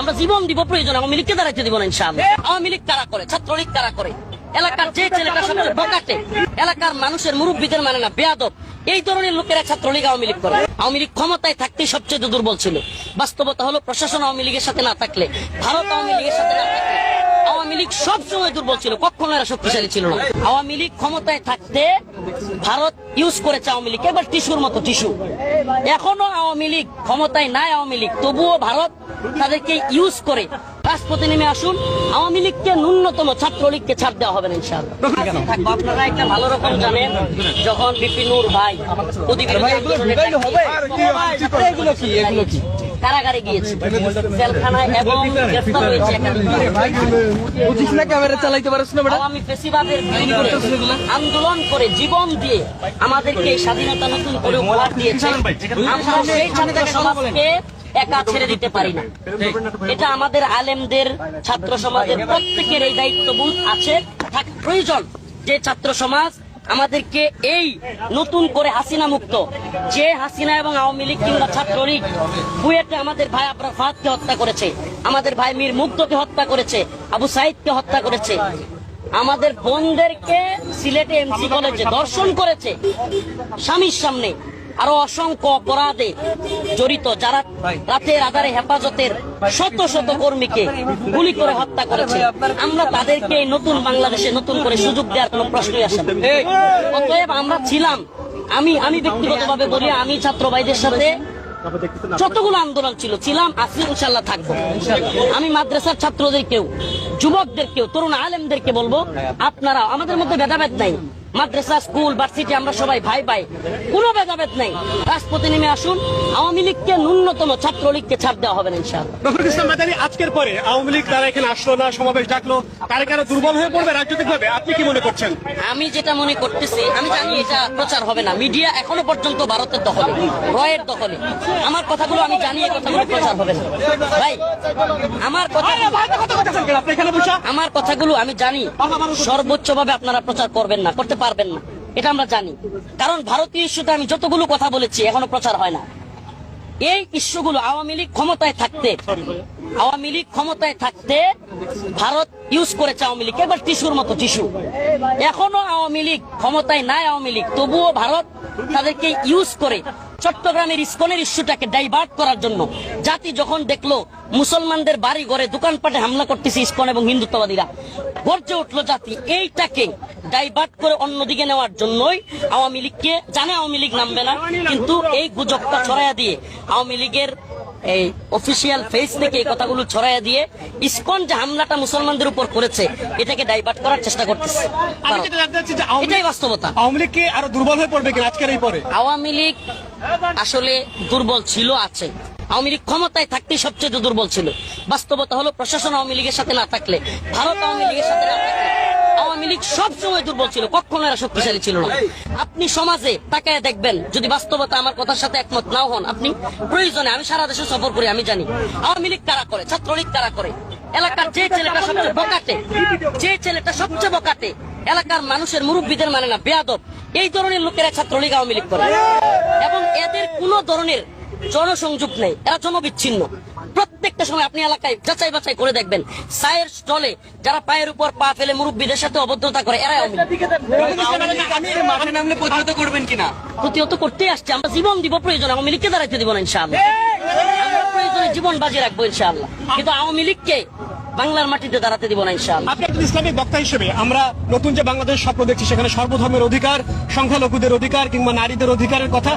আমরা জীবন দিব প্রয়োজন আওয়ামী লীগকে দাঁড়াইতে দিব না ইনশাআল্লাহ। আওয়ামী লীগ কারা করে ছাত্রলীগ কারা করে। এলাকার যে ছেলেটা সবচেয়ে বকাটে এলাকার মানুষের মুরব্বীদের মানে না বেয়াদব। এই ধরনের লোকেরা ছাত্রলীগ আওয়ামী লীগ করে। আওয়ামী লীগ ক্ষমতায় থাকতে সবচেয়ে দুর্বল ছিল। বাস্তবতা হলো প্রশাসন আওয়ামী লীগের সাথে না থাকলে ভারত আওয়ামী লীগের সাথে না থাকলে। আওয়ামী লীগ সবসময় দুর্বল ছিল কখনো এরা শক্তিশালী ছিল না। আওয়ামী লীগ ক্ষমতায় থাকতে ভারত ইউজ করেছে আওয়ামী লীগ এবার টিস্যুর মতো টিস্যু। এখনও আওয়ামী লীগ ক্ষমতায় নাই আওয়ামী লীগ তবুও ভারত তাদেরকে ইউজ করে। রাজপথে নেমে আসুন আওয়ামী লীগকে ন্যূনতম ছাত্রলীগকে ছাড় দেওয়া হবে না ইনশাআল্লাহ। আপনারা একটা ভালো রকম জানেন যখন বিপিনুর ভাই প্রতিবিরোধী কারাগারে গিয়েছে। জেলখানায় এবং গ্রেফতার হয়েছে একাধিকবার। বুঝিস না ক্যামেরা চালাইতে পারিস না বেটা? আওয়ামী আন্দোলন করে জীবন দিয়ে আমাদেরকে স্বাধীনতা নতুন করে উপহার দিয়েছে। আমরা সেই ছাত্র সমাজকে একা ছেড়ে দিতে পারি না। এটা আমাদের আলেমদের ছাত্র সমাজের প্রত্যেকের এই দায়িত্ববোধ আছে। থাক প্রয়োজন যে ছাত্র সমাজ আমাদেরকে এই নতুন করে হাসিনা মুক্ত। যে হাসিনা এবং আওয়ামী লীগ কিংবা ছাত্রলীগ বুয়েটে আমাদের ভাই আপনার ফাহাদকে হত্যা করেছে, আমাদের ভাই মীর মুগ্ধকে হত্যা করেছে, আবু সাইদকে হত্যা করেছে। আমাদের বোনদেরকে সিলেটে এমসি কলেজে দর্শন করেছে। স্বামীর সামনে আরও অসংখ্য অপরাধে জড়িত যারা রাতের আধারে হেফাজতের শত শত কর্মীকে গুলি করে হত্যা করেছে। আমরা তাদেরকে নতুন বাংলাদেশে নতুন করে সুযোগ দেওয়ার কোনো প্রশ্নই আসে না। অতএব আমরা ছিলাম। আমি আমি ব্যক্তিগতভাবে বলি আমি ছাত্র ভাইদের সাথে যতগুলো আন্দোলন ছিল ছিলাম আছি ইনশাল্লাহ থাকব। আমি মাদ্রাসার ছাত্রদের কেউ যুবকদের কেউ তরুণ আলেমদেরকে বলব আপনারা আমাদের মধ্যে ভেদাভেদ নাই। মাদ্রাসা স্কুল ভার্সিটি আমরা সবাই ভাই ভাই। কোনো ভেদাভেদ নাই। রাজপথে নেমে আসুন। আওয়ামী লীগকে ন্যূনতম ছাত্রলীগকে ছাড় দেওয়া হবে না ইনশাআল্লাহ। রফিক ইসলাম মাদানী আজকের পরে আওয়ামী লীগ তারা এখানে আসলো না সমাবেশ ডাকলো। তারা কেন দুর্বল হয়ে পড়বে আপনি কি মনে করছেন? আমি যেটা মনে করতেছি আমি জানি এটা প্রচার হবে না। মিডিয়া এখনও পর্যন্ত ভারতের দখলে রয়ের দখলে। আমার কথাগুলো আমি জানি এই কথাগুলো প্রচার হবে না। ভাই আমার কথা আমার কথাগুলো আমি জানি। সর্বোচ্চ ভাবে আপনারা প্রচার করবেন না করতে পারবেন না। এটা আমরা জানি। কারণ ভারতীয় ইস্যুতে আমি যতগুলো কথা বলেছি, এখনও প্রচার হয় না। এই ইস্যুগুলো আওয়ামী লীগ ক্ষমতায় থাকতে, আওয়ামী লীগ ক্ষমতায় থাকতে ভারত ইউজ করেছে আওয়ামী লীগ এবার টিস্যুর মতো টিস্যু। এখনও আওয়ামী লীগ ক্ষমতায় নাই আওয়ামী লীগ, তবুও ভারত তাদেরকে ইউজ করে চট্টগ্রামের ইস্কনের ইস্যুটাকে ডাইভার্ট করার জন্য জাতি যখন দেখল মুসলমানদের বাড়ি ঘরে দোকানপাটে হামলা করতেছে ইস্কন এবং হিন্দুত্ববাদীরা গর্জে উঠল জাতি। এইটাকে ডাইভার্ট করে অন্যদিকে নেওয়ার জন্যই আওয়ামী লীগকে জানে আওয়ামী লীগ নামবে না কিন্তু এই গুজবটা ছড়াইয়া দিয়ে আওয়ামী লীগের এই অফিসিয়াল ফেস থেকে এই কথাগুলো ছড়াইয়া দিয়ে ইসকন যে হামলাটা মুসলমানদের উপর করেছে এটাকে ডাইভার্ট করার চেষ্টা করতেছে। এটাই বাস্তবতা। আওয়ামী লীগ আরও দুর্বল হয়ে পড়বে আজকের এই পরে? আওয়ামী লীগ আসলে দুর্বল ছিল, আছে। আওয়ামী লীগ ক্ষমতায় থাকতেই সবচেয়ে দুর্বল ছিল। বাস্তবতা হলো প্রশাসন আওয়ামী লীগের সাথে না থাকলে, ভারত আওয়ামী লীগের সাথে না থাকলে আওয়ামী লীগ সবসময় দুর্বল ছিল, কখনো এরা শক্তিশালী ছিল না। আপনি সমাজে তাকায় দেখবেন, যদি বাস্তবতা আমার কথার সাথে একমত নাও হন, আপনি প্রয়োজনে, আমি সারা দেশে সফর করি, আমি জানি। আওয়ামী লীগ কারা করে, ছাত্রলীগ কারা করে? এলাকার যে ছেলেটা সবচেয়ে যে ছেলেটা সবচেয়ে বকাটে, এলাকার মানুষের মুরব্বীদের মানে না, বেয়াদব। এই ধরনের লোকেরা ছাত্রলীগ আওয়ামী লীগ করে। এবং এদের কোন ধরনের জনসংযোগ নেই। এরা জনবিচ্ছিন্ন। প্রত্যেকটা সময় আপনি এলাকায় যাচাই বাছাই করে দেখবেন, চায়ের স্টলে যারা পায়ের উপর পা ফেলে মুরব্বীদের সাথে অভদ্রতা করে, এরাই প্রতিহত করতে আসছে। আমরা জীবন দিব, প্রয়োজন আওয়ামী লীগকে দাঁড়াইতে দিব না, ইনশাআল্লাহ। জীবন বাজি রাখব, ইনশাআল্লাহ। কিন্তু আওয়ামী লীগকে বাংলার মাটিতে দাঁড়াতে দিব না ইনশাআল্লাহ। আপনি একজন ইসলামিক বক্তা হিসেবে আমরা নতুন যে বাংলাদেশ স্বপ্ন দেখছি সেখানে সর্বধর্মের অধিকার, সংখ্যালঘুদের অধিকার কিংবা নারীদের অধিকারের কথা